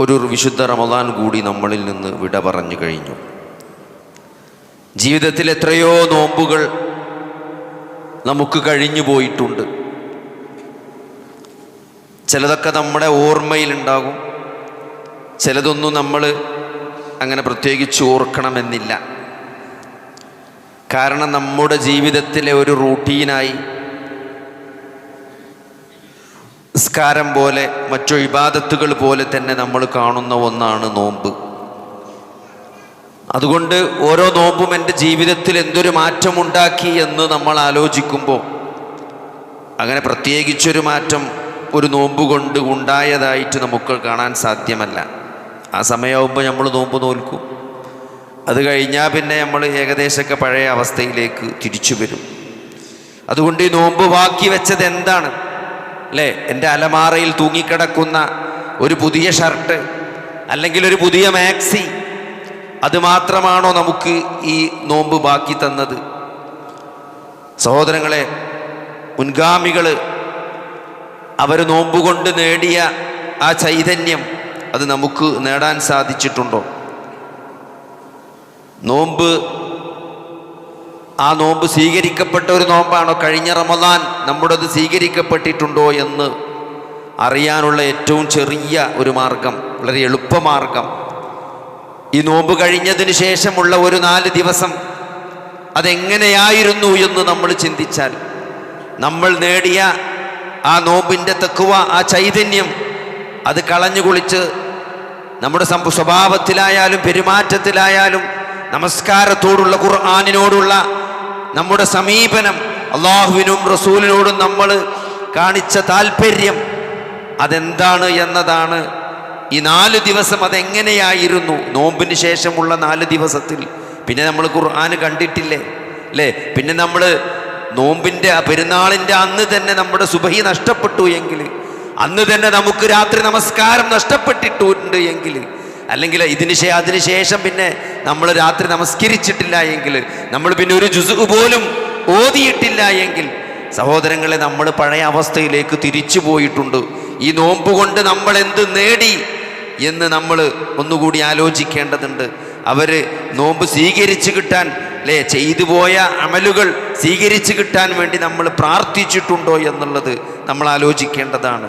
ഒരു വിശുദ്ധ റമദാൻ കൂടി നമ്മളിൽ നിന്ന് വിട പറഞ്ഞു കഴിഞ്ഞു. ജീവിതത്തിൽ എത്രയോ നോമ്പുകൾ നമുക്ക് കഴിഞ്ഞു പോയിട്ടുണ്ട്. ചിലതൊക്കെ നമ്മുടെ ഓർമ്മയിലുണ്ടാകും. ചിലതൊന്നും നമ്മൾ അങ്ങനെ പ്രത്യേകിച്ച് ഓർക്കണമെന്നില്ല. കാരണം നമ്മുടെ ജീവിതത്തിലെ ഒരു റൂട്ടീനായി നിസ്കാരം പോലെ മറ്റു ഇബാദത്തുകൾ പോലെ തന്നെ നമ്മൾ കാണുന്ന ഒന്നാണ് നോമ്പ്. അതുകൊണ്ട് ഓരോ നോമ്പും എന്റെ ജീവിതത്തിൽ എന്തൊരു മാറ്റമുണ്ടാക്കി എന്ന് നമ്മൾ ആലോചിക്കുമ്പോൾ അങ്ങനെ പ്രത്യേകിച്ചൊരു മാറ്റം ഒരു നോമ്പ് കൊണ്ട് ഉണ്ടായതായിട്ട് നമുക്ക് കാണാൻ സാധ്യമല്ല. ആ സമയമാകുമ്പോൾ നമ്മൾ നോമ്പ് നോൽക്കും. അത് കഴിഞ്ഞാൽ പിന്നെ നമ്മൾ ഏകദേശമൊക്കെ പഴയ അവസ്ഥയിലേക്ക് തിരിച്ചു വരും. അതുകൊണ്ട് ഈ നോമ്പ് ബാക്കി വെച്ചത് എന്താണ്? അല്ലേ എന്റെ അലമാറയിൽ തൂങ്ങിക്കിടക്കുന്ന ഒരു പുതിയ ഷർട്ട് അല്ലെങ്കിൽ ഒരു പുതിയ മാക്സി അത് മാത്രമാണോ നമുക്ക് ഈ നോമ്പ് ബാക്കി തന്നത്? സഹോദരങ്ങളെ മുൻഗാമികൾ അവർ നോമ്പുകൊണ്ട് നേടിയ ആ ചൈതന്യം അത് നമുക്ക് നേടാൻ സാധിച്ചിട്ടുണ്ടോ? നോമ്പ് ആ നോമ്പ് സ്വീകരിക്കപ്പെട്ട ഒരു നോമ്പാണോ? കഴിഞ്ഞ റമദാൻ നമ്മുടേത് സ്വീകരിക്കപ്പെട്ടിട്ടുണ്ടോ എന്ന് അറിയാനുള്ള ഏറ്റവും ചെറിയ ഒരു മാർഗം വളരെ എളുപ്പമാർഗം ഈ നോമ്പ് കഴിഞ്ഞതിന് ശേഷമുള്ള ഒരു നാല് ദിവസം അതെങ്ങനെയായിരുന്നു എന്ന് നമ്മൾ ചിന്തിച്ചാൽ നമ്മൾ നേടിയ ആ നോമ്പിന്റെ തെക്കുവ ആ ചൈതന്യം അത് കളഞ്ഞു കുളിച്ച് നമ്മുടെ സ്വഭാവത്തിലായാലും പെരുമാറ്റത്തിലായാലും നമസ്കാരത്തോടുള്ള ഖുർആാനിനോടുള്ള നമ്മുടെ സമീപനം അള്ളാഹുവിനും റസൂലിനോടും നമ്മൾ കാണിച്ച താല്പര്യം അതെന്താണ് എന്നതാണ്. ഈ നാല് ദിവസം അതെങ്ങനെയായിരുന്നു? നോമ്പിന് ശേഷമുള്ള നാല് ദിവസത്തിൽ. പിന്നെ നമ്മൾ ഖുർആാന് കണ്ടിട്ടില്ലേ? അല്ലേ പിന്നെ നമ്മൾ നോമ്പിന്റെ പെരുന്നാളിന്റെ അന്ന് തന്നെ നമ്മുടെ സുബഹി നഷ്ടപ്പെട്ടു എങ്കിൽ അന്ന് തന്നെ നമുക്ക് രാത്രി നമസ്കാരം നഷ്ടപ്പെട്ടിട്ടുണ്ട് എങ്കിൽ അല്ലെങ്കിൽ ഇതിന് അതിന് ശേഷം പിന്നെ നമ്മൾ രാത്രി നമസ്കരിച്ചിട്ടില്ല എങ്കിൽ നമ്മൾ പിന്നെ ഒരു ജുസു പോലും ഓതിയിട്ടില്ല എങ്കിൽ സഹോദരങ്ങളെ നമ്മൾ പഴയ അവസ്ഥയിലേക്ക് തിരിച്ചു പോയിട്ടുണ്ട്. ഈ നോമ്പ് കൊണ്ട് നമ്മൾ എന്ത് നേടി എന്ന് നമ്മൾ ഒന്നുകൂടി ആലോചിക്കേണ്ടതുണ്ട്. അവർ നോമ്പ് സ്വീകരിച്ചു കിട്ടാൻ അല്ലേ ചെയ്തു പോയ അമലുകൾ സ്വീകരിച്ചു കിട്ടാൻ വേണ്ടി നമ്മൾ പ്രാർത്ഥിച്ചിട്ടുണ്ടോ എന്നുള്ളത് നമ്മൾ ആലോചിക്കേണ്ടതാണ്.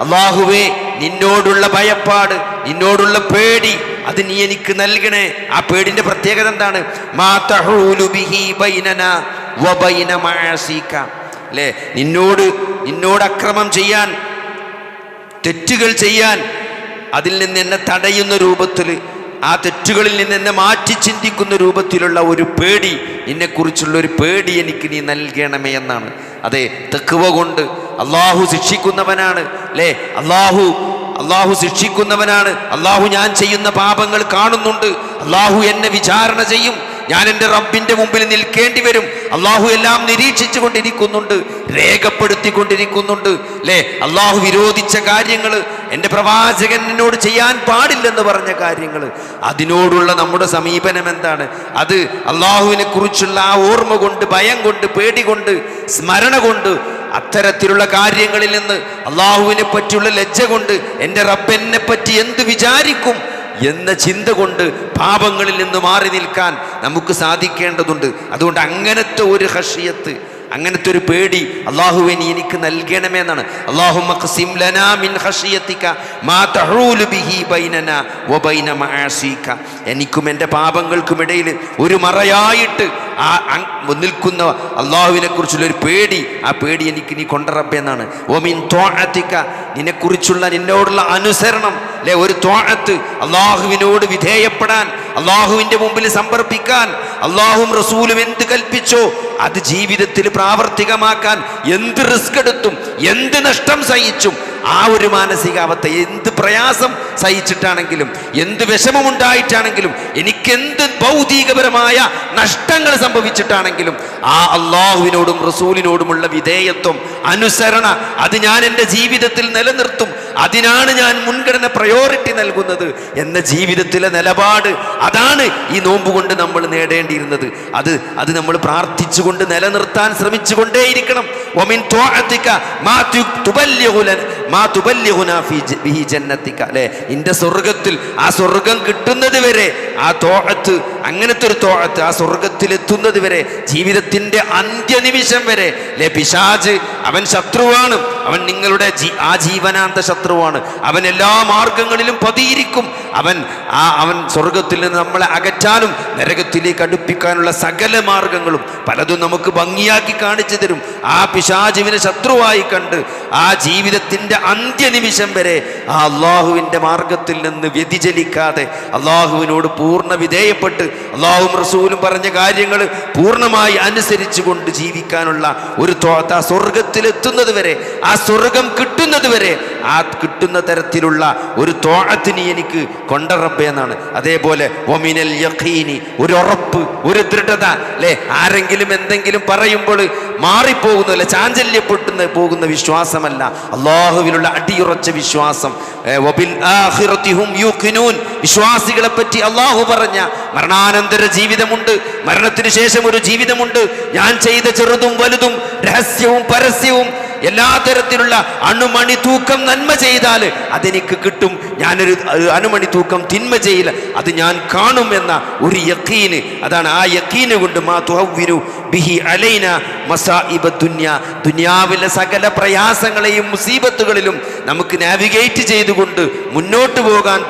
അള്ളാഹുവേ നിന്നോടുള്ള ഭയപ്പാട് നിന്നോടുള്ള പേടി അത് നീ എനിക്ക് നൽകണേ. ആ പേടിന്റെ പ്രത്യേകത എന്താണ്. അല്ലേ? നിന്നോട് നിന്നോട് അക്രമം ചെയ്യാൻ തെറ്റുകൾ ചെയ്യാൻ അതിൽ നിന്ന് എന്നെ തടയുന്ന രൂപത്തിൽ ആ തെറ്റുകളിൽ നിന്ന് എന്നെ മാറ്റി ചിന്തിക്കുന്ന രൂപത്തിലുള്ള ഒരു പേടി നിന്നെക്കുറിച്ചുള്ള ഒരു പേടി എനിക്ക് നീ നൽകണമേ എന്നാണ്. അതെ തെക്കുവ കൊണ്ട് അള്ളാഹു ശിക്ഷിക്കുന്നവനാണ് അല്ലേ അള്ളാഹു അള്ളാഹു ശിക്ഷിക്കുന്നവനാണ്. അള്ളാഹു ഞാൻ ചെയ്യുന്ന പാപങ്ങൾ കാണുന്നുണ്ട്. അള്ളാഹു എന്നെ വിചാരണ ചെയ്യും. ഞാൻ എന്റെ റബ്ബിന്റെ മുമ്പിൽ നിൽക്കേണ്ടി വരും. അള്ളാഹു എല്ലാം നിരീക്ഷിച്ചു കൊണ്ടിരിക്കുന്നുണ്ട് രേഖപ്പെടുത്തിക്കൊണ്ടിരിക്കുന്നുണ്ട് അല്ലേ അള്ളാഹു വിരോധിച്ച കാര്യങ്ങൾ എന്റെ പ്രവാചകൻ എന്നോട് ചെയ്യാൻ പാടില്ലെന്ന് പറഞ്ഞ കാര്യങ്ങൾ അതിനോടുള്ള നമ്മുടെ സമീപനം എന്താണ്? അത് അള്ളാഹുവിനെ കുറിച്ചുള്ള ആ ഓർമ്മ കൊണ്ട് ഭയം കൊണ്ട് പേടി കൊണ്ട് സ്മരണ കൊണ്ട് അത്തരത്തിലുള്ള കാര്യങ്ങളിൽ നിന്ന് അള്ളാഹുവിനെ പറ്റിയുള്ള ലജ്ജ കൊണ്ട് എന്റെ റബ്ബെന്നെ പറ്റി എന്ത് വിചാരിക്കും? എന്ന ചിന്ത കൊണ്ട് പാപങ്ങളിൽ നിന്ന് മാറി നിൽക്കാൻ നമുക്ക് സാധിക്കേണ്ടതുണ്ട്. അതുകൊണ്ട് അങ്ങനത്തെ ഒരു ഹഷിയത്ത് അങ്ങനത്തെ ഒരു പേടി അള്ളാഹുവിന് എനിക്ക് നൽകണമേ എന്നാണ് എനിക്കും എന്റെ പാപങ്ങൾക്കും ഇടയിൽ ഒരു മറയായിട്ട് ആ നിൽക്കുന്ന അള്ളാഹുവിനെ കുറിച്ചുള്ള ഒരു പേടി ആ പേടി എനിക്ക് നീ കൊണ്ടറപ്പേ എന്നാണ്. ഓമിൻ തോഴത്തിക്ക നിന്നെക്കുറിച്ചുള്ള നിന്നോടുള്ള അനുസരണം അല്ലെ ഒരു തോഴത്ത് അള്ളാഹുവിനോട് വിധേയപ്പെടാൻ അള്ളാഹുവിന്റെ മുമ്പിൽ സമർപ്പിക്കാൻ അള്ളാഹും റസൂലും എന്ത് കൽപ്പിച്ചോ അത് ജീവിതത്തിൽ പ്രാവർത്തികമാക്കാൻ എന്ത് റിസ്ക് എടുത്തും എന്ത് നഷ്ടം സഹിച്ചും ആ ഒരു മാനസികാവസ്ഥ എന്ത് പ്രയാസം സഹിച്ചിട്ടാണെങ്കിലും എന്ത് വിഷമമുണ്ടായിട്ടാണെങ്കിലും എനിക്കെന്ത് ഭൗതികപരമായ നഷ്ടങ്ങൾ സംഭവിച്ചിട്ടാണെങ്കിലും ആ അള്ളാഹുവിനോടും റസൂലിനോടുമുള്ള വിധേയത്വം അനുസരണ അത് ഞാൻ എന്റെ ജീവിതത്തിൽ നിലനിർത്തും. അതിനാണ് ഞാൻ മുൻഗണന പ്രയോറിറ്റി നൽകുന്നത് എന്ന ജീവിതത്തിലെ നിലപാട്. അതാണ് ഈ നോമ്പ് കൊണ്ട് നമ്മൾ നേടേണ്ടിയിരുന്നത്. അത് അത് നമ്മൾ പ്രാർത്ഥിച്ചുകൊണ്ട് നിലനിർത്താൻ ശ്രമിച്ചുകൊണ്ടേയിരിക്കണം. അല്ലേ? സ്വർഗത്തിൽ ആ സ്വർഗം കിട്ടുന്നത് വരെ ആ തോഴത്ത് അങ്ങനത്തെ ഒരു തോഴത്ത് ആ സ്വർഗത്തിലെത്തുന്നത് വരെ ജീവിതത്തിന്റെ അന്ത്യനിമിഷം വരെ. ലെ പിശാജ് അവൻ ശത്രുവാണ്. അവൻ നിങ്ങളുടെ ആ ജീവനാന്ത ശത്രുവാണ്. അവൻ എല്ലാ മാർഗങ്ങളിലും പതിയിരിക്കും. അവൻ ആ അവൻ സ്വർഗത്തിൽ നിന്ന് നമ്മളെ അകറ്റാനും നരകത്തിലേക്ക് അടുപ്പിക്കാനുള്ള സകല മാർഗങ്ങളും പലതും നമുക്ക് ഭംഗിയാക്കി കാണിച്ചു തരും. ആ പിശാചുവിനെ ശത്രുവായി കണ്ട് ആ ജീവിതത്തിന്റെ അന്ത്യനിമിഷം വരെ ആ അള്ളാഹുവിന്റെ മാർഗത്തിൽ നിന്ന് വ്യതിചലിക്കാതെ അള്ളാഹുവിനോട് പൂർണ വിധേയപ്പെട്ട് അള്ളാഹും റസൂലും പറഞ്ഞ കാര്യങ്ങൾ പൂർണമായി അനുസരിച്ചുകൊണ്ട് ജീവിക്കാനുള്ള ഒരു സ്വർഗത്തിലെത്തുന്നത് വരെ ആ സ്വർഗം കിട്ടുന്നത് വരെ ആ കിട്ടുന്ന തരത്തിലുള്ള ഒരു തോഴത്തിന് എനിക്ക് കൊണ്ടറപ്പ എന്നാണ്. അതേപോലെ ഒമിനൽ യഖീനി ഒരു ഉറപ്പ് ഒരു ദൃഢത അല്ലെ? ആരെങ്കിലും എന്തെങ്കിലും പറയുമ്പോൾ മാറിപ്പോകുന്നു അല്ലെ? ചാഞ്ചല്യപ്പെട്ടുന്ന പോകുന്ന വിശ്വാസമല്ല. അള്ളാഹുവിലുള്ള അടിയുറച്ച വിശ്വാസം. വിശ്വാസികളെ പറ്റി അള്ളാഹു പറഞ്ഞ മരണാനന്തര ജീവിതമുണ്ട്. മരണത്തിന് ശേഷം ഒരു ജീവിതമുണ്ട്. ഞാൻ ചെയ്ത ചെറുതും വലുതും രഹസ്യവും പരസ്യവും എല്ലാ തരത്തിലുള്ള അണുമണി തൂക്കം നന്മ ചെയ്താൽ അതെനിക്ക് കിട്ടും. ഞാനൊരു അണുമണി തൂക്കം തിന്മ ചെയ്യില്ല അത് ഞാൻ കാണും എന്ന ഒരു യക്കീന് അതാണ് ആ യക്കീന് കൊണ്ട് മാ തുഹവിനു ബിഹി അലൈന മസാഇബ ദുന്യ. ദുന്യാവിലെ സകല പ്രയാസങ്ങളെയും മുസീബത്തുകളിലും നമുക്ക് നാവിഗേറ്റ് ചെയ്തുകൊണ്ട് മുന്നോട്ട് പോകാൻ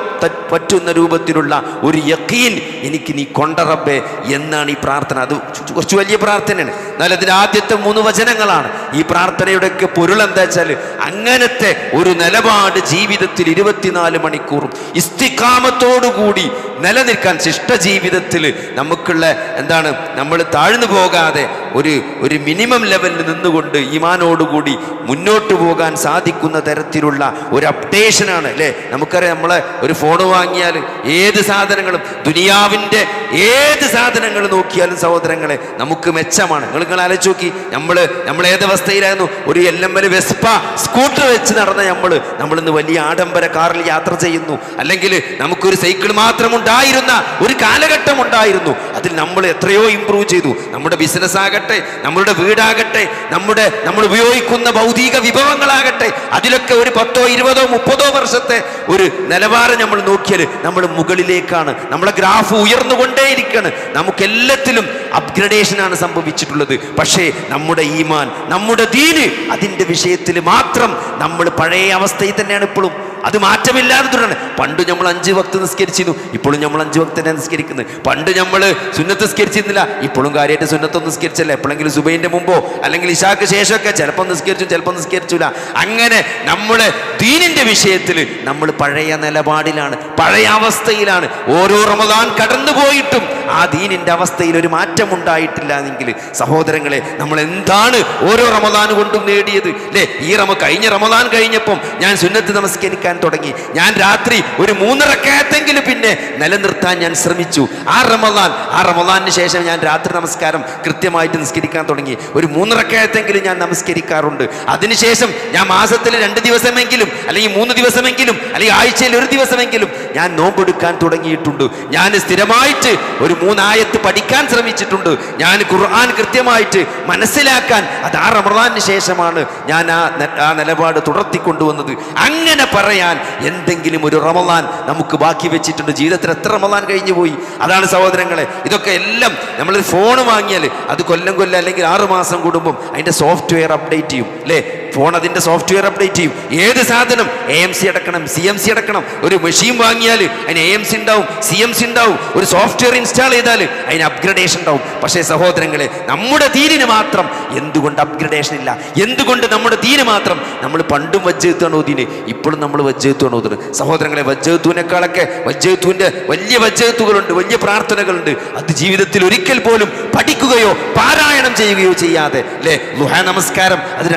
പറ്റുന്ന രൂപത്തിലുള്ള ഒരു യക്കീൻ എനിക്ക് നീ കൊണ്ടറബേ എന്നാണ് ഈ പ്രാർത്ഥന. അത് കുറച്ച് വലിയ പ്രാർത്ഥനയാണ്. എന്നാൽ അതിന്റെ ആദ്യത്തെ മൂന്ന് വചനങ്ങളാണ്. ഈ പ്രാർത്ഥനയുടെയൊക്കെ പൊരുൾ എന്താ വെച്ചാൽ അങ്ങനത്തെ ഒരു നിലപാട് ജീവിതത്തിൽ ഇരുപത്തിനാല് മണിക്കൂറും ഇസ്തിക്കാമത്തോടുകൂടി നിലനിൽക്കാൻ ശിഷ്ട ജീവിതത്തിൽ നമുക്കുള്ള എന്താണ്? നമ്മൾ താഴ്ന്നു പോകാതെ ഒരു ഒരു മിനിമം ലെവലിൽ നിന്നുകൊണ്ട് ഈമാനോടുകൂടി മുന്നോട്ട് പോകാൻ സാധിക്കുന്ന തരത്തിലുള്ള ഒരു അപ്ഡേഷനാണ് അല്ലേ? നമുക്കറിയാം നമ്മളെ ഒരു ഫോൺ വാങ്ങിയാൽ ഏത് സാധനങ്ങളും ദുനിയാവിന്റെ ഏത് സാധനങ്ങൾ നോക്കിയാലും സഹോദരങ്ങളെ നമുക്ക് മെച്ചമാണ്. നിങ്ങൾ നിങ്ങൾ ആലോചിച്ച് നോക്കി. നമ്മൾ നമ്മൾ ഏത് അവസ്ഥയിലായിരുന്നു? ഒരു L M L Vespa scooter വെച്ച് നടന്ന നമ്മൾ നമ്മളിന്ന് വലിയ ആഡംബര കാറിൽ യാത്ര ചെയ്യുന്നു. അല്ലെങ്കിൽ നമുക്കൊരു സൈക്കിൾ മാത്രം ഉണ്ടായിരുന്ന ഒരു കാലഘട്ടം ഉണ്ടായിരുന്നു. അതിൽ നമ്മൾ എത്രയോ ഇമ്പ്രൂവ് ചെയ്തു. നമ്മുടെ ബിസിനസ് ആകട്ടെ നമ്മുടെ വീടാകട്ടെ നമ്മുടെ നമ്മൾ ഉപയോഗിക്കുന്ന ഭൗതിക വിഭവങ്ങളാകട്ടെ അതിലൊക്കെ ഒരു പത്തോ ഇരുപതോ മുപ്പതോ വർഷത്തെ ഒരു നിലവാരം നമ്മൾ നോക്കിയാൽ നമ്മൾ മുകളിലേക്കാണ്. നമ്മളെ ഗ്രാഫ് ഉയർന്നുകൊണ്ടേയിരിക്കുകയാണ് നമുക്കെല്ലാത്തിലും അപ്ഗ്രഡേഷനാണ് സംഭവിച്ചിട്ടുള്ളത്. പക്ഷേ നമ്മുടെ ഈമാൻ നമ്മുടെ ദീന് അതിന്റെ വിഷയത്തിൽ മാത്രം നമ്മൾ പഴയ അവസ്ഥയിൽ തന്നെയാണ് ഇപ്പോഴും. അത് മാറ്റമില്ലാതെ തുടരാണ്. പണ്ട് നമ്മൾ അഞ്ച് വക്ത് നിസ്കരിച്ചിരുന്നു. ഇപ്പോഴും നമ്മൾ അഞ്ച് വക്ത് തന്നെ നിസ്കരിക്കുന്നത്. പണ്ട് നമ്മൾ സുന്നത്ത് നിസ്കരിച്ചിരുന്നില്ല. ഇപ്പോഴും കാര്യമായിട്ട് സുന്നത്തൊന്നും നിസ്കരിച്ചല്ല. എപ്പോഴെങ്കിലും സുബൈന്റെ മുമ്പോ അല്ലെങ്കിൽ ഇഷാക്ക് ശേഷമൊക്കെ ചിലപ്പോൾ നിസ്കരിച്ചു ചിലപ്പോൾ നിസ്കരിച്ചില്ല അങ്ങനെ നമ്മുടെ ദീനിന്റെ വിഷയത്തിൽ നമ്മൾ പഴയ നിലപാടിലാണ് പഴയ അവസ്ഥയിലാണ്. ഓരോ റമദാൻ കടന്നു പോയിട്ടും ആ ദീനിന്റെ അവസ്ഥയിൽ ഒരു മാറ്റം ഉണ്ടായിട്ടില്ല എങ്കിൽ സഹോദരങ്ങളെ നമ്മൾ എന്താണ് ഓരോ റമദാൻ കൊണ്ടും നേടിയത്? അല്ലേ ഈ റമ കഴിഞ്ഞ റമദാൻ കഴിഞ്ഞപ്പം ഞാൻ സുന്നത്ത് നമസ്കരിക്കാൻ തുടങ്ങി. ഞാൻ രാത്രി ഒരു മൂന്നിറക്കയത്തെങ്കിലും പിന്നെ നിലനിർത്താൻ ഞാൻ ശ്രമിച്ചു. ആ റമദാൻ ആ റമദാനിന് ശേഷം ഞാൻ രാത്രി നമസ്കാരം കൃത്യമായിട്ട് നിസ്കരിക്കാൻ തുടങ്ങി. ഒരു മൂന്നിറക്കയത്തെങ്കിലും ഞാൻ നമസ്കരിക്കാറുണ്ട്. അതിനുശേഷം ഞാൻ മാസത്തിൽ രണ്ട് ദിവസമെങ്കിലും അല്ലെങ്കിൽ മൂന്ന് ദിവസമെങ്കിലും അല്ലെങ്കിൽ ആഴ്ചയിൽ ഒരു ദിവസമെങ്കിലും ഞാൻ നോമ്പെടുക്കാൻ തുടങ്ങിയിട്ടുണ്ട്. ഞാൻ സ്ഥിരമായിട്ട് ഒരു മൂന്നായത്ത് പഠിക്കാൻ ശ്രമിച്ചിട്ടുണ്ട്. ഞാൻ ഖുർആൻ കൃത്യമായിട്ട് മനസ്സിലാക്കാൻ അത് ആ റമദാനിന് ശേഷമാണ് ഞാൻ ആ ആ നിലപാട് തുടർത്തിക്കൊണ്ടുവന്നത്. അങ്ങനെ പറയാൻ എന്തെങ്കിലും ഒരു റമദാൻ നമുക്ക് ബാക്കി വെച്ചിട്ടുണ്ട്. ജീവിതത്തിൽ എത്ര റമദാൻ കഴിഞ്ഞു പോയി? അതാണ് സഹോദരങ്ങളെ ഇതൊക്കെ എല്ലാം നമ്മൾ ഫോൺ വാങ്ങിയാൽ അത് കൊല്ലം കൊല്ലം അല്ലെങ്കിൽ ആറ് മാസം കൂടുമ്പം അതിന്റെ സോഫ്റ്റ്വെയർ അപ്ഡേറ്റ് ചെയ്യും അല്ലേ? ഫോൺ അതിന്റെ സോഫ്റ്റ്വെയർ അപ്ഡേറ്റ് ചെയ്യും. ഏത് സാധനം? എ എം സി അടക്കണം സി എം സി അടക്കണം. ഒരു മെഷീൻ വാങ്ങിയാൽ അതിന് എ എം സി ഉണ്ടാവും സി എം സി ഉണ്ടാവും. ഒരു സോഫ്റ്റ്വെയർ ഇൻസ്റ്റാൾ ചെയ്താൽ അതിന് അപ്ഗ്രഡേഷൻ ഉണ്ടാവും. പക്ഷേ സഹോദരങ്ങളെ നമ്മുടെ ദീനിന് മാത്രം എന്തുകൊണ്ട് അപ്ഗ്രഡേഷൻ ഇല്ല? എന്തുകൊണ്ട് നമ്മുടെ ദീന് മാത്രം? നമ്മൾ പണ്ടും വജ്ജത്തുമാണ് ഓതിന് ഇപ്പോഴും നമ്മൾ വജ്ജത്തുമാണ് ഓതുന്നത്. സഹോദരങ്ങളെ വജ്ജത്തുവിനേക്കാളൊക്കെ വജ്ജത്തുവിന്റെ വലിയ വജ്ജത്തുകളുണ്ട് വലിയ പ്രാർത്ഥനകളുണ്ട്. അത് ജീവിതത്തിൽ ഒരിക്കൽ പോലും പഠിക്കുകയോ പാരായണം ചെയ്യുകയോ ചെയ്യാതെ. അല്ലേ ലുഹ നമസ്കാരം. അത്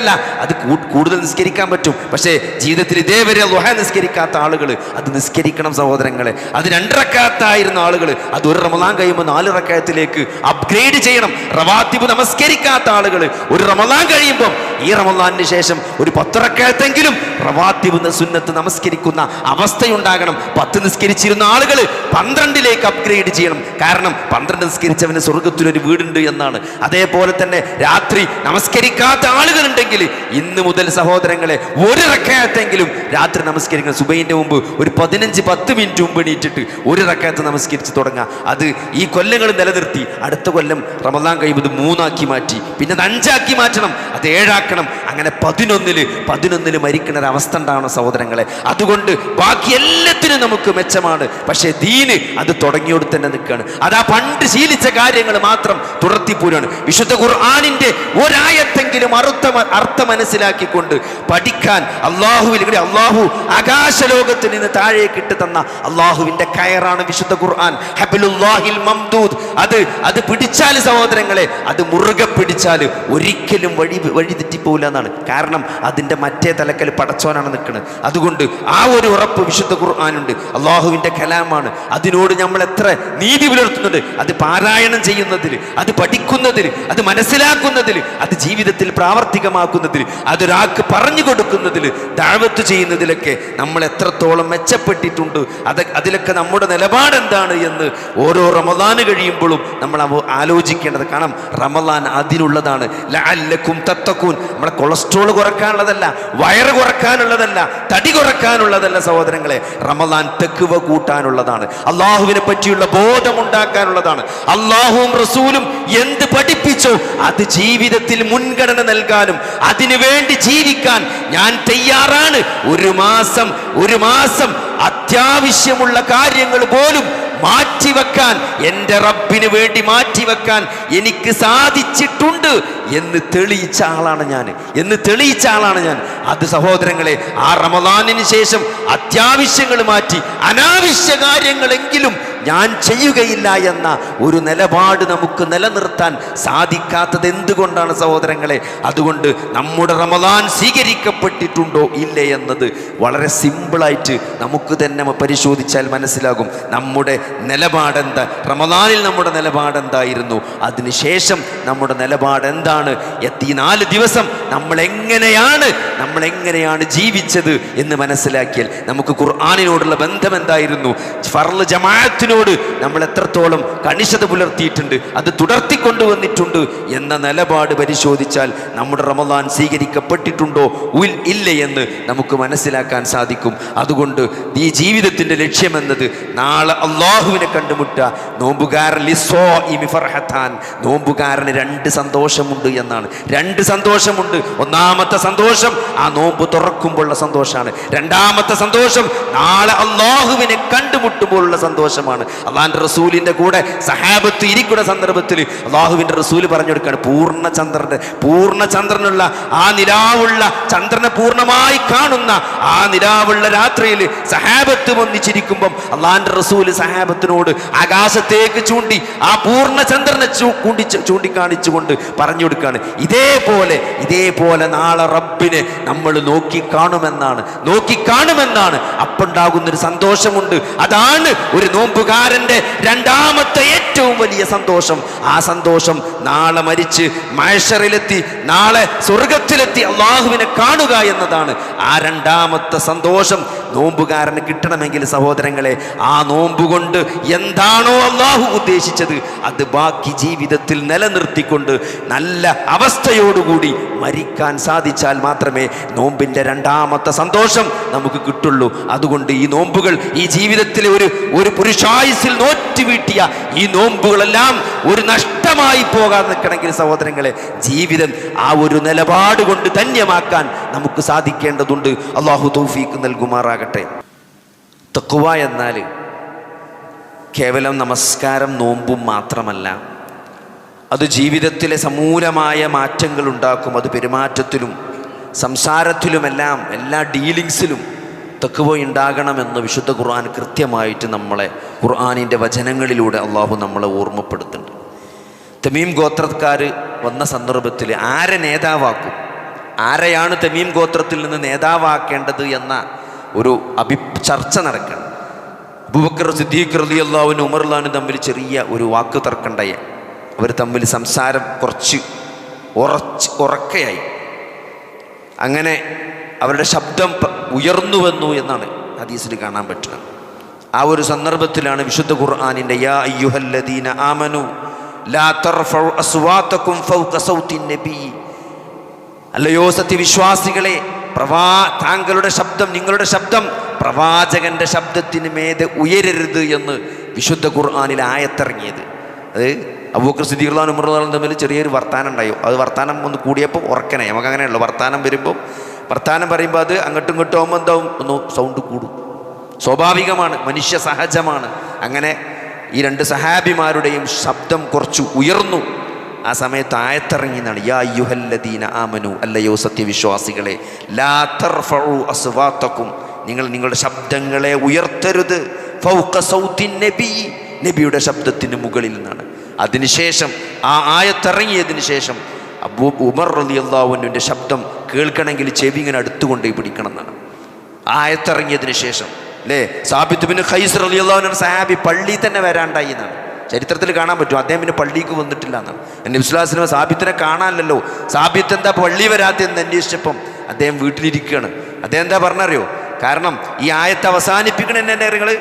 രണ്ടരക്കാത്തല്ല അത് കൂടുതൽ നിസ്കരിക്കാൻ പറ്റും. പക്ഷേ ജീവിതത്തിൽ ഇതേവരെ ലുഹ നിസ്കരിക്കാത്ത ആളുകൾ അത് നിസ്കരിക്കണം സഹോദരങ്ങളെ. അത് രണ്ടറക്കാത്തായിരുന്ന ആളുകൾ അത് ഒരു റമദാൻ കഴിയുമ്പോൾ നാല് റക്കായത്തിലേക്ക് അപ്ഗ്രേഡ് ചെയ്യണം. റവാത്തിബ് നമസ്കരിക്കാത്ത ആളുകൾ ഒരു റമദാൻ കഴിയുമ്പോൾ ഈ റമദാനിന് ശേഷം ഒരു പത്തിറക്കായത്തെങ്കിലും റവാത്തിബ് സുന്നത്ത് നമസ്കരിക്കുന്ന അവസ്ഥയുണ്ടാകണം. പത്ത് നിസ്കരിച്ചിരുന്ന ആളുകൾ പന്ത്രണ്ടിലേക്ക് അപ്ഗ്രേഡ് ചെയ്യണം. കാരണം പന്ത്രണ്ട് നിസ്കരിച്ചവന് സ്വർഗത്തിലൊരു വീടുണ്ട് എന്നാണ്. അതേപോലെ തന്നെ രാത്രി നമസ്കരിക്കാത്ത ആളുകളുണ്ടെങ്കിൽ ഇന്ന് മുതൽ സഹോദരങ്ങളെ ഒരു റക്കയത്തെങ്കിലും രാത്രി നമസ്കരിക്കുന്ന സുബൈന്റെ മുമ്പ് ഒരു പതിനഞ്ച് പത്ത് മിനിറ്റ് മുമ്പ് എണീറ്റിട്ട് ഒരു റക്കയത്ത് നമസ്കരിച്ച് തുടങ്ങുക അത് ഈ കൊല്ലങ്ങൾ നിലനിർത്തി അടുത്ത കൊല്ലം റമദാൻ കഴിയുമ്പോൾ മൂന്നാക്കി മാറ്റി പിന്നെ അത് അഞ്ചാക്കി മാറ്റണം അത് ഏഴാക്കണം. അങ്ങനെ പതിനൊന്നിൽ പതിനൊന്നിൽ മരിക്കുന്ന ഒരു അവസ്ഥ ഉണ്ടാവണം സഹോദരങ്ങളെ. അതുകൊണ്ട് ബാക്കി എല്ലാത്തിനും നമുക്ക് മെച്ചമാണ്. പക്ഷേ ദീന് അത് തുടങ്ങിയോട് തന്നെ നിൽക്കുകയാണ്. അത് ആ പണ്ട് ശീലിച്ച കാര്യങ്ങൾ മാത്രം തുടർത്തിപ്പോരാണ് വിശുദ്ധ ഖുർആാനിന്റെ ഒരായത്തെങ്കിലും അർത്ഥ അർത്ഥം മനസ്സിലാക്കിക്കൊണ്ട് പഠിക്കാൻ അള്ളാഹുവിൽ ഇവിടെ അള്ളാഹു ആകാശലോകത്തിൽ നിന്ന് താഴേക്ക് ഇട്ട് തന്ന അള്ളാഹുവിന്റെ കയറാണ് വിശുദ്ധ ഖുർആൻ. ഹബിലുല്ലാഹിൽ മംദൂദ്. അത് അത് പിടിച്ചാൽ സഹോദരങ്ങളെ അത് മുറുകെ പിടിച്ചാൽ ഒരിക്കലും വഴി വഴി തെറ്റിപ്പോവില്ല എന്നാണ്. കാരണം അതിന്റെ മറ്റേ തലക്കൽ പടച്ചോനാണ് നിൽക്കുന്നത് അതുകൊണ്ട് ആ ഒരു ഉറപ്പ് വിശുദ്ധ ഖുർആാനുണ്ട് അള്ളാഹുവിന്റെ കലാമാണ്. അതിനോട് നമ്മൾ എത്ര നീതി പുലർത്തുന്നുണ്ട്. അത് പാരായണം ചെയ്യുന്നതിൽ അത് പഠിക്കുന്നതിൽ അത് മനസ്സിലാക്കുന്നതിൽ അത് ജീവിതത്തിൽ പ്രാവർത്തികമാക്കുന്നതിൽ അതൊരാൾക്ക് പറഞ്ഞു കൊടുക്കുന്നതിൽ ദാവത്ത് ചെയ്യുന്നതിലൊക്കെ നമ്മൾ എത്രത്തോളം മെച്ചപ്പെട്ടിട്ടുണ്ട് അത് അതിലൊക്കെ നമ്മുടെ നിലപാട് എന്താണ് എന്ന് ഓരോ റമദാന് കഴിയുമ്പോഴും നമ്മൾ ആലോചിക്കേണ്ടത്. കാരണം റമദാൻ അതിനുള്ളതാണ് ലഅല്ലക്കും തത്തക്കൂൻ നമ്മുടെ കൊളസ്ട്രോൾ കുറക്കാനുള്ളതല്ല വയറ് കുറക്കാനുള്ളതല്ല തടി കുറക്കാനുള്ളതല്ല സഹോദരങ്ങളെ റമദാൻ തെക്കുവ കൂട്ടാനുള്ളതാണ്. അള്ളാഹുവിനെ പറ്റിയുള്ള ബോധം ഉണ്ടാക്കാനുള്ളതാണ്. അള്ളാഹുവും റസൂലും എന്ത് പഠിപ്പിച്ചോ അത് ജീവിതത്തിൽ മുൻഗണന നൽകാനും അതിനു വേണ്ടി ജീവിക്കാൻ ഞാൻ തയ്യാറാണ്. ഒരു മാസം ഒരു മാസം അത്യാവശ്യമുള്ള കാര്യങ്ങൾ പോലും മാറ്റിവെക്കാൻ എന്റെ റബ്ബിന് വേണ്ടി മാറ്റിവെക്കാൻ എനിക്ക് സാധിച്ചിട്ടുണ്ട് എന്ന് തെളിയിച്ച ആളാണ് ഞാൻ എന്ന് തെളിയിച്ച ആളാണ് ഞാൻ. അത് സഹോദരങ്ങളെ ആ റമദാനിന് ശേഷം അത്യാവശ്യങ്ങൾ മാറ്റി അനാവശ്യ കാര്യങ്ങളെങ്കിലും ഞാൻ ചെയ്യുകയില്ല എന്ന ഒരു നിലപാട് നമുക്ക് നിലനിർത്താൻ സാധിക്കാത്തത് എന്തുകൊണ്ടാണ് സഹോദരങ്ങളെ? അതുകൊണ്ട് നമ്മുടെ റമദാൻ സ്വീകരിക്കപ്പെട്ടിട്ടുണ്ടോ ഇല്ലേ എന്നത് വളരെ സിമ്പിളായിട്ട് നമുക്ക് തന്നെ പരിശോധിച്ചാൽ മനസ്സിലാകും. നമ്മുടെ നിലപാടെന്താ? റമദാനിൽ നമ്മുടെ നിലപാടെന്തായിരുന്നു? അതിനുശേഷം നമ്മുടെ നിലപാട് എന്താണ് എത്തി നാല് ദിവസം നമ്മൾ എങ്ങനെയാണ് നമ്മൾ എങ്ങനെയാണ് ജീവിച്ചത് എന്ന് മനസ്സിലാക്കിയാൽ നമുക്ക് ഖുർആാനിനോടുള്ള ബന്ധം എന്തായിരുന്നു ഫർൾ ജമാഅത്തിനോട് നമ്മൾ എത്രത്തോളം കണിശത പുലർത്തിയിട്ടുണ്ട് അത് തുടർത്തിക്കൊണ്ടുവന്നിട്ടുണ്ട് എന്ന നിലപാട് പരിശോധിച്ചാൽ നമ്മുടെ റമദാൻ സ്വീകരിക്കപ്പെട്ടിട്ടുണ്ടോ? ഉൽ ഇല്ല എന്ന് നമുക്ക് മനസ്സിലാക്കാൻ സാധിക്കും. അതുകൊണ്ട് ഈ ജീവിതത്തിന്റെ ലക്ഷ്യമെന്നത് നാളെ അള്ളാഹുവിനെ കണ്ടുമുട്ട നോമ്പുകാരൻ നോമ്പുകാരന് രണ്ട് സന്തോഷമുണ്ട് എന്നാണ്. രണ്ട് സന്തോഷമുണ്ട്. ഒന്നാമത്തെ സന്തോഷം ആ നോമ്പ് തുറക്കുമ്പോഴുള്ള സന്തോഷമാണ്. രണ്ടാമത്തെ സന്തോഷം നാളെ അള്ളാഹുവിനെ കണ്ടുമുട്ടുമ്പോഴുള്ള സന്തോഷമാണ്. അള്ളാഹിന്റെ റസൂലിന്റെ കൂടെ സഹാബത്ത് ഇരിക്കുന്ന സന്ദർഭത്തിൽ അള്ളാഹുവിന്റെ റസൂൽ പറഞ്ഞു കൊടുക്കുകയാണ് പൂർണ പൂർണചന്ദ്രനുള്ള പൂർണ ചന്ദ്രനുള്ള ആ നിലാവുള്ള ചന്ദ്രനെ പൂർണമായി കാണുന്ന ആ നിലാവുള്ള രാത്രിയിൽ സഹാബത്ത് ഒന്നിച്ചിരിക്കുമ്പം അള്ളാഹിന്റെ റസൂൽ സഹാബത്തിനോട് ആകാശത്തേക്ക് ചൂണ്ടി ആ പൂർണ ചന്ദ്രനെ ചൂണ്ടി കൂണ്ടി ചൂണ്ടിക്കാണിച്ചുകൊണ്ട് പറഞ്ഞു കൊടുക്കുകയാണ് ഇതേപോലെ ഇതേപോലെ നാളെ റബ്ബിനെ നമ്മൾ നോക്കി കാണുമെന്നാണ് നോക്കി കാണുമെന്നാണ് അപ്പുണ്ടാകുന്നൊരു സന്തോഷമുണ്ട്. അതാണ് ഒരു നോമ്പുകാരന്റെ രണ്ടാമത്തെ ഏറ്റവും വലിയ സന്തോഷം. ആ സന്തോഷം നാളെ മരിച്ച് മഴഷറിലെത്തി നാളെ സ്വർഗത്തിലെത്തി അള്ളാഹുവിനെ കാണുക എന്നതാണ്. ആ രണ്ടാമത്തെ സന്തോഷം നോമ്പുകാരന് കിട്ടണമെങ്കിൽ സഹോദരങ്ങളെ ആ നോമ്പുകൊണ്ട് എന്താണോ അള്ളാഹു ഉദ്ദേശിച്ചത് അത് ബാക്കി ജീവിതത്തിൽ നിലനിർത്തിക്കൊണ്ട് നല്ല അവസ്ഥയോടുകൂടി മരിക്കാൻ സാധിച്ചാൽ മാത്രമേ നോമ്പിന്റെ രണ്ടാമത്തെ സന്തോഷം നമുക്ക് കിട്ടുള്ളൂ. അതുകൊണ്ട് ഈ നോമ്പുകൾ ഈ ജീവിതത്തിലെ ഒരു ഒരു പുരുഷായുസിൽ നോറ്റുവീട്ടിയ ഈ നോമ്പുകളെല്ലാം ഒരു നഷ്ട നഷ്ടമായി പോകാതെ നിൽക്കണമെങ്കിൽ സഹോദരങ്ങളെ ജീവിതം ആ ഒരു നിലപാട് കൊണ്ട് ധന്യമാക്കാൻ നമുക്ക് സാധിക്കേണ്ടതുണ്ട്. അള്ളാഹു തൗഫീക്ക് നൽകുമാറാകട്ടെ. തക്കുവ എന്നാൽ കേവലം നമസ്കാരം നോമ്പും മാത്രമല്ല അത് ജീവിതത്തിലെ സമൂലമായ മാറ്റങ്ങൾ ഉണ്ടാക്കും. അത് പെരുമാറ്റത്തിലും സംസാരത്തിലുമെല്ലാം എല്ലാ ഡീലിങ്സിലും തക്കുവ ഉണ്ടാകണമെന്ന് വിശുദ്ധ ഖുർആൻ കൃത്യമായിട്ട് നമ്മളെ ഖുർആാനിന്റെ വചനങ്ങളിലൂടെ അള്ളാഹു നമ്മളെ ഓർമ്മപ്പെടുത്തുന്നുണ്ട്. തമീം ഗോത്രക്കാർ വന്ന സന്ദർഭത്തിൽ ആരെ നേതാവാക്കും? ആരെയാണ് തമീം ഗോത്രത്തിൽ നിന്ന് നേതാവാക്കേണ്ടത് എന്ന ഒരു അഭി ചർച്ച നടക്കണം. അബൂബക്കർ സിദ്ദീഖ് റളിയല്ലാഹുവിനും ഉമർ അള്ളാഹുനും തമ്മിൽ ചെറിയ ഒരു വാക്ക് തർക്കണ്ടായി. അവർ തമ്മിൽ സംസാരം കുറച്ച് ഉറച്ച് ഉറക്കയായി. അങ്ങനെ അവരുടെ ശബ്ദം ഉയർന്നു വന്നു എന്നാണ് ഹദീസിൽ കാണാൻ പറ്റുന്നത്. ആ ഒരു സന്ദർഭത്തിലാണ് വിശുദ്ധ ഖുർആാനിന്റെ യാ അയ്യുഹല്ലദീന ആമനു അല്ലയോ സത്യവിശ്വാസികളെ പ്രവാ താങ്കളുടെ ശബ്ദം നിങ്ങളുടെ ശബ്ദം പ്രവാചകന്റെ ശബ്ദത്തിന് മേതെ ഉയരരുത് എന്ന് വിശുദ്ധ ഖുർആാനിൽ ആയത്തിറങ്ങിയത്. അത് അബൂക്കർ സിദ്ദീഖ്ലാൻ ഉമർലാനും തമ്മിൽ ചെറിയൊരു വർത്താനം ഉണ്ടായോ. അത് വർത്താനം ഒന്ന് കൂടിയപ്പോൾ ഉറക്കണേ നമുക്ക് അങ്ങനെയുള്ളൂ വർത്താനം വരുമ്പോൾ വർത്താനം പറയുമ്പോൾ അത് അങ്ങോട്ടും ഇങ്ങോട്ടും ആകുമ്പോൾ എന്താവും? ഒന്ന് സൗണ്ട് കൂടും. സ്വാഭാവികമാണ് മനുഷ്യ സഹജമാണ്. അങ്ങനെ ഈ രണ്ട് സഹാബിമാരുടെയും ശബ്ദം കുറച്ച് ഉയർന്നു. ആ സമയത്ത് ആയത്തിറങ്ങിയെന്നാണ് യാ യുഹല്ലദീന ആമനു അല്ലയോ സത്യവിശ്വാസികളെ ലാ നിങ്ങൾ നിങ്ങളുടെ ശബ്ദങ്ങളെ ഉയർത്തരുത്. ഫൗക്കസൗദ്ദിൻ നബി നബിയുടെ ശബ്ദത്തിന് മുകളിൽ നിന്നാണ്. അതിനുശേഷം ആ ആയത്തിറങ്ങിയതിന് ശേഷം അബൂ ഉമർ റലി അള്ളാഹുവിന്റെ ശബ്ദം കേൾക്കണമെങ്കിൽ ചെവി ഇങ്ങനെ അടുത്തുകൊണ്ടേ പിടിക്കണം എന്നാണ്. ആയത്തിറങ്ങിയതിന് ശേഷം അല്ലേ സാബിത്ത് പിന്നെ ഖൈസ് അലി അള്ളാഹുവിന്റെ സഹാബി പള്ളി തന്നെ വരാണ്ടായി എന്നാണ്. ചരിത്രത്തിൽ കാണാൻ പറ്റും. അദ്ദേഹം പിന്നെ പള്ളിക്ക് വന്നിട്ടില്ല എന്നാണ്. എന്റെ വിശ്വാസിനെ സാബിത്തിനെ കാണാനല്ലോ സാബിത്ത് എന്താ പള്ളി വരാത്തെന്ന് അന്വേഷിച്ചപ്പം അദ്ദേഹം വീട്ടിലിരിക്കുകയാണ്. അദ്ദേഹം എന്താ പറഞ്ഞറിയോ? കാരണം ഈ ആയത്തെ അവസാനിപ്പിക്കണ എന്നെ നിങ്ങൾ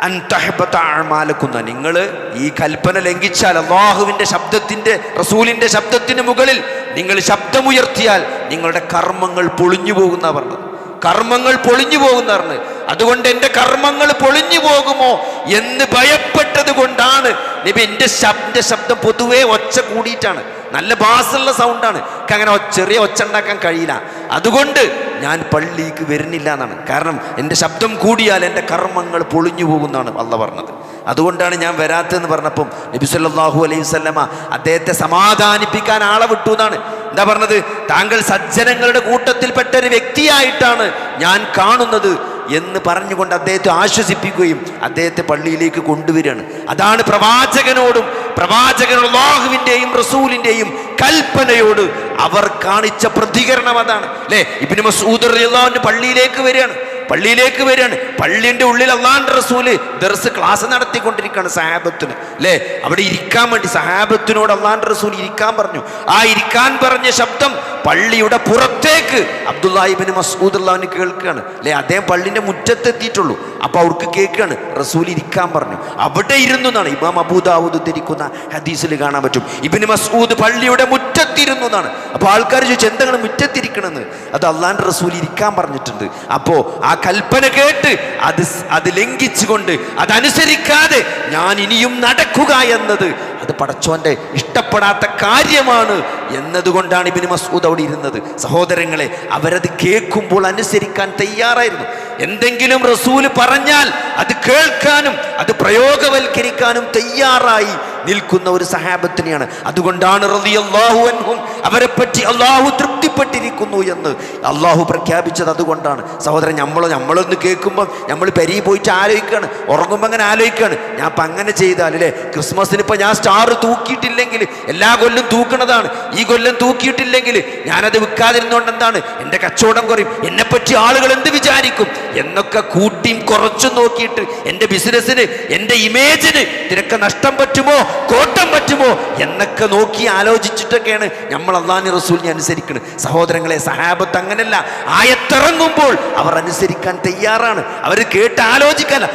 അൻതഹബത്താഴ്മാലക്കുന്ന നിങ്ങൾ ഈ കൽപ്പന ലംഘിച്ചാൽ അള്ളാഹുവിന്റെ ശബ്ദത്തിന്റെ റസൂലിന്റെ ശബ്ദത്തിന് മുകളിൽ നിങ്ങൾ ശബ്ദമുയർത്തിയാൽ നിങ്ങളുടെ കർമ്മങ്ങൾ പൊളിഞ്ഞു പോകുന്ന പറഞ്ഞത്. കർമ്മങ്ങൾ പൊളിഞ്ഞു പോകുന്ന പറഞ്ഞ് അതുകൊണ്ട് എന്റെ കർമ്മങ്ങൾ പൊളിഞ്ഞു പോകുമോ എന്ന് ഭയപ്പെട്ടത് കൊണ്ടാണ് നബി എന്റെ ശബ്ദ ശബ്ദം പൊതുവേ ഒച്ച കൂടിയിട്ടാണ്. നല്ല ബാസുള്ള സൗണ്ടാണ് അങ്ങനെ ചെറിയ ഒച്ച ഉണ്ടാക്കാൻ കഴിയില്ല. അതുകൊണ്ട് ഞാൻ പള്ളിക്ക് വരുന്നില്ല എന്നാണ്. കാരണം എന്റെ ശബ്ദം കൂടിയാൽ എന്റെ കർമ്മങ്ങൾ പൊളിഞ്ഞു പോകുന്നതാണ് അല്ല പറഞ്ഞത്. അതുകൊണ്ടാണ് ഞാൻ വരാത്തതെന്ന് പറഞ്ഞപ്പം നബി സല്ലല്ലാഹു അലൈഹി വസല്ലമ അദ്ദേഹത്തെ സമാധാനിപ്പിക്കാൻ ആളെ വിട്ടു എന്നാണ്. എന്താ പറഞ്ഞത്? താങ്കൾ സജ്ജനങ്ങളുടെ കൂട്ടത്തിൽപ്പെട്ട ഒരു വ്യക്തിയായിട്ടാണ് ഞാൻ കാണുന്നത് എന്ന് പറഞ്ഞുകൊണ്ട് അദ്ദേഹത്തെ ആശ്വസിപ്പിക്കുകയും അദ്ദേഹത്തെ പള്ളിയിലേക്ക് കൊണ്ടുവരികയാണ്. അതാണ് പ്രവാചകനോടും പ്രവാചകൻ അള്ളാഹുവിന്റെയും റസൂലിന്റെയും കൽപ്പനയോട് അവർ കാണിച്ച പ്രതികരണം അതാണ്. അല്ലേ? ഇബിന് മസൂദ് പള്ളിയിലേക്ക് വരികയാണ്. പള്ളിയിലേക്ക് വരികയാണ്. പള്ളിന്റെ ഉള്ളിൽ അള്ളാന്റെ റസൂൽ ദർസ് ക്ലാസ് നടത്തിക്കൊണ്ടിരിക്കുകയാണ് സഹാബത്തിന്. അല്ലേ? അവിടെ ഇരിക്കാൻ വേണ്ടി സഹാബത്തിനോട് അള്ളാന്റെ റസൂൽ ഇരിക്കാൻ പറഞ്ഞു. ആ ഇരിക്കാൻ പറഞ്ഞ ശബ്ദം പള്ളിയുടെ പുറത്തേക്ക്. അബ്ദുല്ലാഹിബിന് മസൂദ് അള്ളാഹിന് കേൾക്കുകയാണ്. അല്ലെ അദ്ദേഹം പള്ളിന്റെ മുറ്റത്തെത്തിയിട്ടുള്ളൂ അപ്പോൾ അവർക്ക് കേൾക്കുകയാണ്. റസൂൽ ഇരിക്കാൻ പറഞ്ഞു. അവിടെ ഇരുന്നു എന്നാണ്. ഇമാം അബൂദാവൂദ് തിരിക്കുന്ന ഹദീസിൽ കാണാൻ പറ്റും. ഇബിന് മസൂദ് പള്ളിയുടെ മുറ്റത്തിരുന്നു എന്നാണ്. അപ്പോൾ ആൾക്കാർ ചോദിച്ചു എന്താണ് മുറ്റത്തിരിക്കണമെന്ന് അത് അള്ളാഹിന്റെ റസൂൽ ഇരിക്കാൻ പറഞ്ഞിട്ടുണ്ട്. അപ്പോൾ ആ കൽപ്പന കേട്ട് അത് അത് ലംഘിച്ചുകൊണ്ട് അതനുസരിക്കാതെ ഞാൻ ഇനിയും നടക്കുക എന്നത് അത് പടച്ചോന്റെ ഇഷ്ടപ്പെടാത്ത കാര്യമാണ് എന്നതുകൊണ്ടാണ് ഇബിന് മസൂദ് അവിടെ ഇരുന്നത്. സഹോദരങ്ങളെ അവരത് കേൾക്കുമ്പോൾ അനുസരിക്കാൻ തയ്യാറായിരുന്നു. എന്തെങ്കിലും റസൂൽ പറഞ്ഞാൽ അത് കേൾക്കാനും അത് പ്രയോഗവൽക്കരിക്കാനും തയ്യാറായി നിൽക്കുന്ന ഒരു സഹാബത്തിനെയാണ്. അതുകൊണ്ടാണ് റളിയല്ലാഹു അൻഹും അവരെ പറ്റി അള്ളാഹു തൃപ്തിപ്പെട്ടിരിക്കുന്നു എന്ന് അള്ളാഹു പ്രഖ്യാപിച്ചത് അതുകൊണ്ടാണ്. സഹോദരൻ നമ്മൾ നമ്മളൊന്ന് കേൾക്കുമ്പോൾ നമ്മൾ പെരി പോയിട്ട് ആലോചിക്കുകയാണ് ഉറങ്ങുമ്പോൾ അങ്ങനെ ആലോചിക്കുകയാണ് ഞാൻ ഇപ്പം അങ്ങനെ ചെയ്താൽ അല്ലേ ക്രിസ്മസിന് ഇപ്പം ഞാൻ സ്റ്റാർ തൂക്കിയിട്ടില്ലെങ്കിൽ എല്ലാ കൊല്ലം തൂക്കണതാണ്. ഈ കൊല്ലം തൂക്കിയിട്ടില്ലെങ്കിൽ ഞാനത് വിൽക്കാതിരുന്നോണ്ട് എന്താണ്? എന്റെ കച്ചവടം കുറയും. എന്നെപ്പറ്റി ആളുകൾ എന്ത് വിചാരിക്കും? എന്നൊക്കെ കൂട്ടിയും കുറച്ചും നോക്കിയിട്ട് എന്റെ ബിസിനസ്സിന് എന്റെ ഇമേജിന് തിരക്ക് നഷ്ടം പറ്റുമോ? കോട്ടം പറ്റുമോ? എന്നൊക്കെ നോക്കി ആലോചിച്ചിട്ടൊക്കെയാണ് നമ്മൾ അള്ളാഹി റസൂലിനെ അനുസരിക്കുന്നത് സഹോദരങ്ങളെ സഹാബത്ത് അങ്ങനല്ല. ആയത്തിറങ്ങുമ്പോൾ അവർ അനുസരിക്കാൻ തയ്യാറാണ്. അവർ കേട്ട് ആലോചിക്കല്ല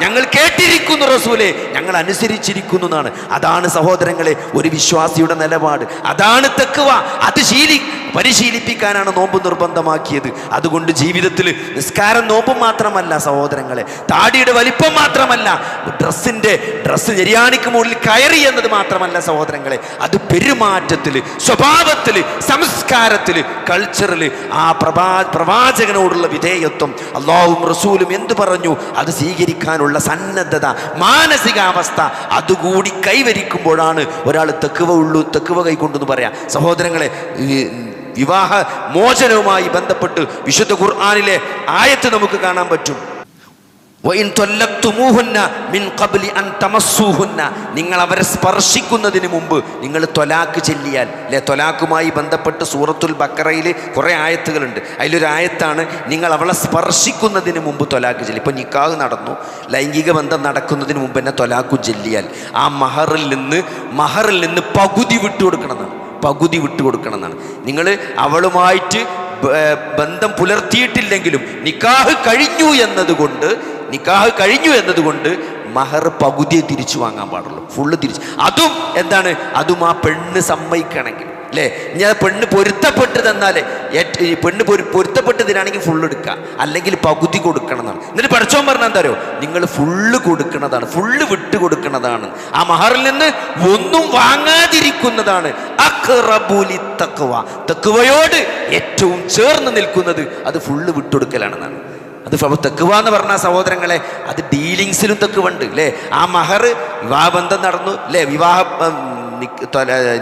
ഞങ്ങൾ കേട്ടിരിക്കുന്നു റസൂലെ ഞങ്ങൾ അനുസരിച്ചിരിക്കുന്നു എന്നാണ്. അതാണ് സഹോദരങ്ങളെ ഒരു വിശ്വാസിയുടെ നിലപാട്. അതാണ് തെക്കുവ. അത് ശീലി പരിശീലിപ്പിക്കാനാണ് നോമ്പ് നിർബന്ധമാക്കിയത്. അതുകൊണ്ട് ജീവിതത്തിൽ നിസ്കാരം നോമ്പ് മാത്രമല്ല സഹോദരങ്ങളെ. താടിയുടെ വലിപ്പം മാത്രമല്ല ഡ്രസ്സിന്റെ ഡ്രസ്സ് ഞെരിയാണിക്ക് മുകളിൽ കയറി എന്നത് മാത്രമല്ല സഹോദരങ്ങളെ. അത് പെരുമാറ്റത്തിൽ സ്വഭാവത്തിൽ സംസ്കാരത്തിൽ കൾച്ചറിൽ ആ പ്രഭാ പ്രവാചകനോടുള്ള വിധേയത്വം അള്ളാഹും റസൂലും എന്തു പറഞ്ഞു? അത് സ്വീകരിക്കാനുള്ള സന്നദ്ധത മാനസികാവസ്ഥ അതുകൂടി കൈവരിക്കുമ്പോഴാണ് ഒരാൾ തെക്കുവ ഉള്ളൂ തെക്കുവ കൈക്കൊണ്ടെന്ന് പറയാം. സഹോദരങ്ങളെ വിവാഹ മോചനവുമായി ബന്ധപ്പെട്ട് വിശുദ്ധ ഖുർആാനിലെ ആയത്ത് നമുക്ക് കാണാൻ പറ്റും. നിങ്ങൾ അവരെ സ്പർശിക്കുന്നതിന് മുമ്പ് നിങ്ങൾ തൊലാക്ക് ചെല്ലിയാൽ. അല്ലെ തൊലാക്കുമായി ബന്ധപ്പെട്ട് സൂറത്തുൽ ബക്കറയിൽ കുറേ ആയത്തുകളുണ്ട്. അതിലൊരു ആയത്താണ് നിങ്ങൾ അവളെ സ്പർശിക്കുന്നതിന് മുമ്പ് തൊലാക്ക് ചെല്ലി. ഇപ്പോൾ നിക്കാഹ് നടന്നു. ലൈംഗിക ബന്ധം നടക്കുന്നതിന് മുമ്പ് തന്നെ തൊലാക്കു ചെല്ലിയാൽ. ആ മഹറിൽ നിന്ന് മഹറിൽ നിന്ന് പകുതി വിട്ടുകൊടുക്കണമെന്നാണ് പകുതി വിട്ടുകൊടുക്കണമെന്നാണ്. നിങ്ങൾ അവളുമായിട്ട് ബന്ധം പുലർത്തിയിട്ടില്ലെങ്കിലും നിക്കാഹ് കഴിഞ്ഞു എന്നതുകൊണ്ട് നിക്കാഹ് കഴിഞ്ഞു എന്നതുകൊണ്ട് മഹർ പകുതിയെ തിരിച്ചു വാങ്ങാൻ പാടുള്ളൂ. ഫുള്ള് തിരിച്ച്. അതും എന്താണ്? അതും ആ പെണ്ണ് സമ്മതിക്കണമെങ്കിൽ. അല്ലേ ഇനി ആ പെണ്ണ് പൊരുത്തപ്പെട്ട് തന്നാൽ ഈ പെണ്ണ് പൊരു പൊരുത്തപ്പെട്ടതിനാണെങ്കിൽ ഫുള്ള് എടുക്കുക അല്ലെങ്കിൽ പകുതി കൊടുക്കണം എന്നാണ് എന്നിട്ട് പഠിച്ചോൻ പറഞ്ഞാൽ എന്താ നിങ്ങൾ ഫുള്ള് കൊടുക്കുന്നതാണ് ഫുള്ള് വിട്ട് കൊടുക്കുന്നതാണ് ആ മഹറിൽ നിന്ന് ഒന്നും വാങ്ങാതിരിക്കുന്നതാണ്. തഖ്വ. തഖ്വയോട് ഏറ്റവും ചേർന്ന് നിൽക്കുന്നത് അത് ഫുള്ള് വിട്ടുകൊടുക്കലാണെന്നാണ് അത് തെക്കുക എന്ന് പറഞ്ഞ സഹോദരങ്ങളെ അത് ഡീലിങ്സിലും തെക്കുവുണ്ട് അല്ലേ ആ മഹർ വിവാഹബന്ധം നടന്നു അല്ലേ വിവാഹ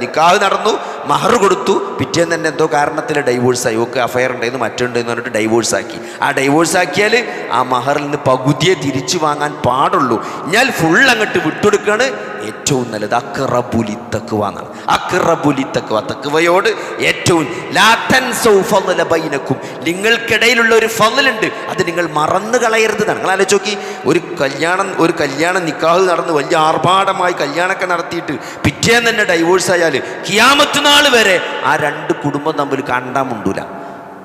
നിക്കാഹ് നടന്നു മഹർ കൊടുത്തു. പിറ്റേന്ന് തന്നെ എന്തോ കാരണത്തിൽ ഡൈവോഴ്സായി. ഓക്കെ അഫയർ ഉണ്ടായിരുന്നു മറ്റുണ്ട് എന്ന് പറഞ്ഞിട്ട് ഡൈവോഴ്സാക്കി. ആ ഡൈവോഴ്സാക്കിയാൽ ആ മഹറിൽ നിന്ന് പകുതിയെ തിരിച്ചു വാങ്ങാൻ പാടുള്ളൂ. ഞാൻ ഫുൾ അങ്ങോട്ട് വിട്ടുകൊടുക്കുകയാണ് ഏറ്റവും നല്ലത്. അക്കറബുലി തക്കുവ എന്നാണ് അക്കറബുലി തക്കുവ തക്കുവയോട് ഏറ്റവും ലാത്തൻ ബൈനക്കും. നിങ്ങൾക്കിടയിലുള്ള ഒരു ഫലുണ്ട് അത് നിങ്ങൾ മറന്നു കളയരുത് നിങ്ങൾ ആലോചിച്ച് ഒരു കല്യാണം ഒരു കല്യാണം നിക്കാഹ് നടന്ന് വലിയ ആർഭാടമായി കല്യാണമൊക്കെ നടത്തിയിട്ട് പിറ്റേന്ന് തന്നെ ഡൈവോഴ്സ് ആയാൽ കിയാമത്ത് നാൾ വരെ ആ രണ്ട് കുടുംബം തമ്മിൽ കണ്ടാൽ മുണ്ടൂല.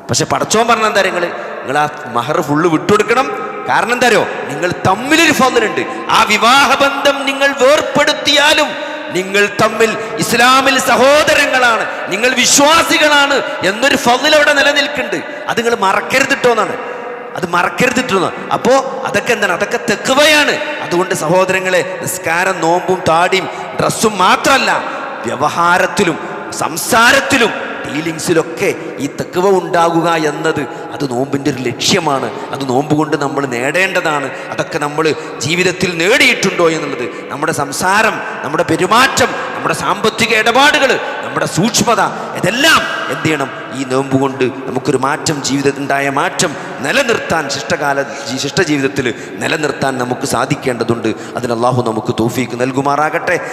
പക്ഷെ പടച്ചോൻ പറഞ്ഞ എന്താ നിങ്ങൾ നിങ്ങൾ ആ മഹർ ഫുള്ള് വിട്ടുകൊടുക്കണം. കാരണം എന്താ അറിയോ? നിങ്ങൾ തമ്മിലൊരു ഫലുണ്ട് ആ വിവാഹബന്ധം നിങ്ങൾ വേർപ്പെടുത്തിയാലും നിങ്ങൾ തമ്മിൽ ഇസ്ലാമിൽ സഹോദരങ്ങളാണ് നിങ്ങൾ വിശ്വാസികളാണ് എന്നൊരു ഫതിൽ അവിടെ നിലനിൽക്കുന്നുണ്ട്. അത് നിങ്ങൾ മറക്കരുതിട്ടോ എന്നാണ്. അത് മറക്കരുതിട്ടുന്നു. അപ്പോൾ അതൊക്കെ എന്താണ്? അതൊക്കെ തെക്കുവയാണ്. അതുകൊണ്ട് സഹോദരങ്ങളെ നിസ്കാരം നോമ്പും താടിയും ഡ്രസ്സും മാത്രമല്ല വ്യവഹാരത്തിലും സംസാരത്തിലും ഡീലിങ്സിലൊക്കെ ഈ തെക്കുവ ഉണ്ടാകുക എന്നത് അത് നോമ്പിന്റെ ഒരു ലക്ഷ്യമാണ്. അത് നോമ്പ് കൊണ്ട് നമ്മൾ നേടേണ്ടതാണ്. അതൊക്കെ നമ്മൾ ജീവിതത്തിൽ നേടിയിട്ടുണ്ടോ എന്നുള്ളത്. നമ്മുടെ സംസാരം നമ്മുടെ പെരുമാറ്റം നമ്മുടെ സാമ്പത്തിക ഇടപാടുകൾ നമ്മുടെ സൂക്ഷ്മത ഇതെല്ലാം എന്ത് ചെയ്യണം? ഈ നോമ്പ് കൊണ്ട് നമുക്കൊരു മാറ്റം ജീവിതത്തിലുണ്ടായ മാറ്റം നിലനിർത്താൻ ശിഷ്ടകാല ശിഷ്ട ജീവിതത്തിൽ നിലനിർത്താൻ നമുക്ക് സാധിക്കേണ്ടതുണ്ട്. അതിന് നമുക്ക് തോഫീക്ക് നൽകുമാറാകട്ടെ.